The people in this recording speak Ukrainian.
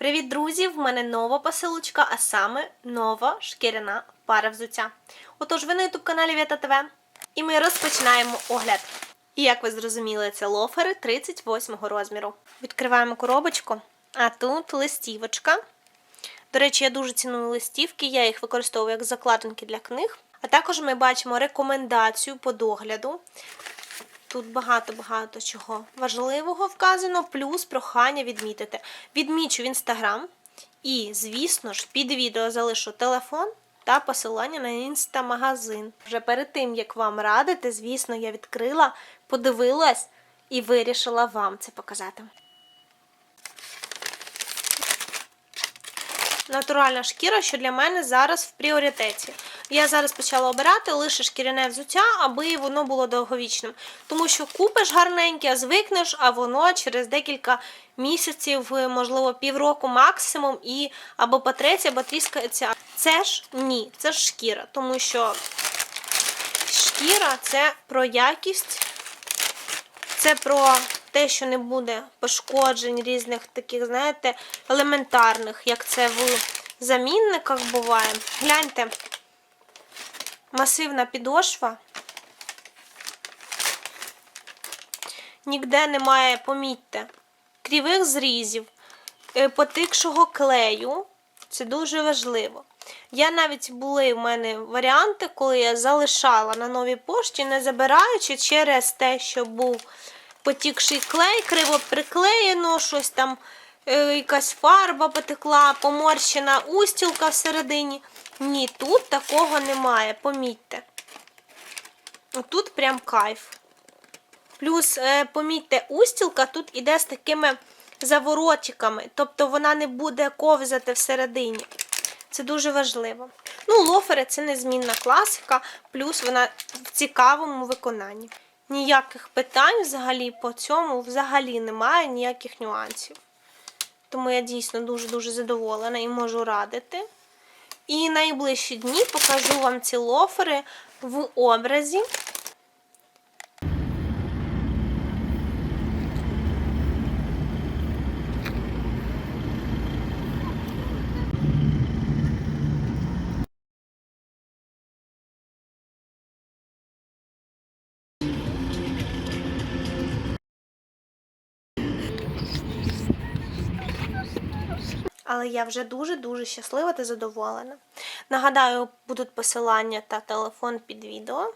Привіт, друзі! В мене нова посилочка, а саме нова шкіряна пара взуття. Отож, ви на youtube каналі Віта ТВ, і ми розпочинаємо огляд. І як ви зрозуміли, це лофери 38 розміру. Відкриваємо коробочку, а тут листівочка. До речі, я дуже ціную листівки, я їх використовую як закладинки для книг. А також ми бачимо рекомендацію по догляду. Тут багато-багато чого важливого вказано, плюс прохання відмітити. Відмічу в інстаграм. І, звісно ж, під відео залишу телефон та посилання на інстамагазин. Вже перед тим, як вам радити, звісно, я відкрила, подивилась і вирішила вам це показати. Натуральна шкіра, що для мене зараз в пріоритеті. Я зараз почала обирати лише шкіряне взуття, аби воно було довговічним. Тому що купиш гарненьке, звикнеш, а воно через декілька місяців, можливо, півроку максимум, і або потреться, або тріскається. Це ж ні, це ж шкіра, тому що шкіра це про якість, це про те, що не буде пошкоджень різних таких, знаєте, елементарних, як це в замінниках буває. Гляньте, масивна підошва. Ніде немає, помітьте, крівих зрізів, е, потикшого клею. Це дуже важливо. Я навіть були в мене варіанти, коли я залишала на новій пошті, не забираючи через те, що був потікший клей, криво приклеєно, щось там, е, якась фарба потекла, поморщена устілка всередині. Ні, тут такого немає, помітьте. Тут прям кайф. Плюс, е, помітьте, устілка тут іде з такими заворотиками, тобто вона не буде ковзати всередині. Це дуже важливо. Ну, лофери це незмінна класика, плюс вона в цікавому виконанні. Ніяких питань взагалі по цьому взагалі немає, ніяких нюансів. Тому я дійсно дуже-дуже задоволена і можу радити. І найближчі дні покажу вам ці лофери в образі. але я вже дуже-дуже щаслива та задоволена. Нагадаю, будуть посилання та телефон під відео.